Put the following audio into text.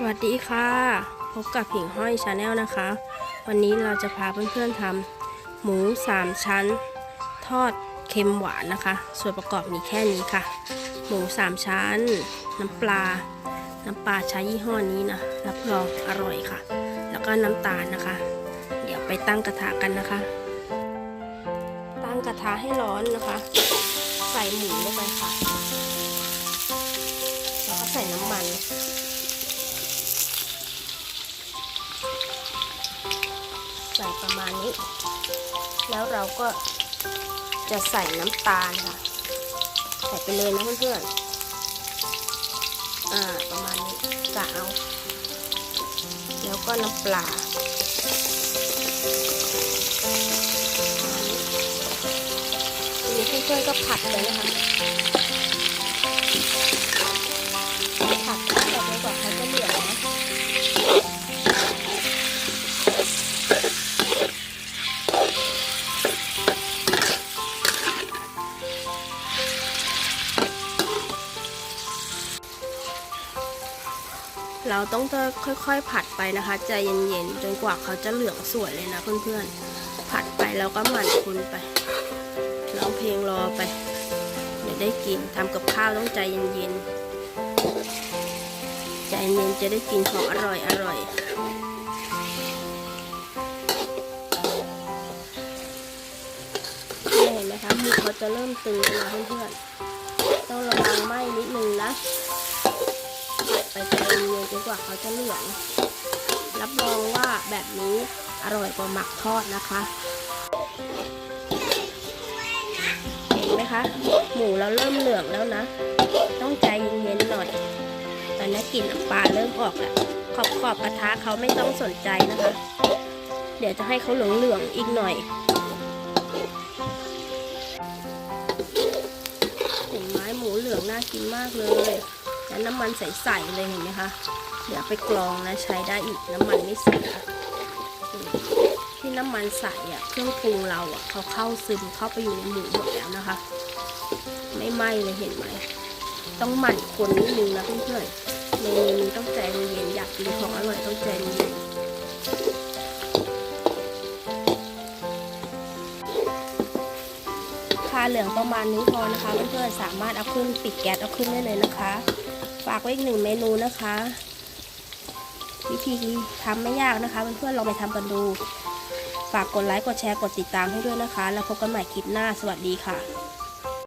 สวัสดีค่ะ พบกับผิงห้อยชาแนลนะคะ วันนี้เราจะพาเพื่อนๆทำหมู 3 ชั้น ทอดเค็มหวานนะคะ ส่วนประกอบมีแค่นี้ค่ะ หมู 3 ชั้น น้ำปลา น้ำปลาใช้ยี่ห้อนี้นะ รับรองอร่อยค่ะ แล้วก็น้ำตาลนะคะ เดี๋ยวไปตั้งกระทะกันนะคะ ตั้งกระทะให้ร้อนนะคะ ใส่หมูลงไปค่ะ ใส่ประมาณนี้ แล้วเราก็จะใส่น้ำตาลค่ะ ใส่ไปเลยนะเพื่อนๆ อ่า ประมาณนี้กะเอา แล้วก็น้ำปลาทีนี้เพื่อนๆก็ผัดเลยนะคะผัด เราต้องค่อยๆผัดไปนะคะ ใจเย็นๆจนกว่าเขาจะเหลืองสวยเลยนะเพื่อนๆ ผัดไปแล้วก็หมั่นคุณไปร้องเพลงรอไป เดี๋ยวได้กินทำกับข้าวต้องใจเย็นๆ ใจเย็นจะได้กินของอร่อยอร่อยเห็นไหมคะมือเขาจะเริ่มตึงแล้วนะเพื่อนๆ ต้องระวังไหม้นิดนึงนะไป ใจเย็นจนกว่าเขาจะเหลือง รับรองว่าแบบนี้อร่อยกว่าหมักทอดนะคะเห็นไหมคะหมูเราเริ่มเหลืองแล้วนะ ต้องใจเย็นๆหน่อยตอนนี้กลิ่นปลาเริ่มออกแล้วขอบขอบกระทะเขาไม่ต้องสนใจนะคะ เดี๋ยวจะให้เขาเหลืองๆอีกหน่อยเห็นไหมหมูเหลืองน่ากินมากเลย แล้วน้ำมันใสๆเลยเห็นไหมคะเดี๋ยวไปกรองนะใช้ได้อีกน้ำมันไม่เสียที่น้ำมันใสอะเครื่องปรุงเราอะเขาเข้าซึมเข้าไปอยู่ในหมูหมดแล้วนะคะ ไม่ไหม้เลยเห็นไหมต้องหมั่นคนนิดนึงนะเพื่อนๆเมนูนี้ต้องใจเย็นอยากกินของอร่อยต้องใจเย็นคาเหลืองประมาณนี้พอนะคะเพื่อนๆสามารถเอาขึ้นปิดแก๊สเอาขึ้นได้เลยนะคะ ฝากไว้อีกหนึ่งเมนูนะคะ วิธีทำไม่ยากนะคะเพื่อนๆลองไปทำกันดู ฝากกดไลค์กดแชร์กดติดตามให้ด้วยนะคะ แล้วพบกันใหม่คลิปหน้าสวัสดีค่ะ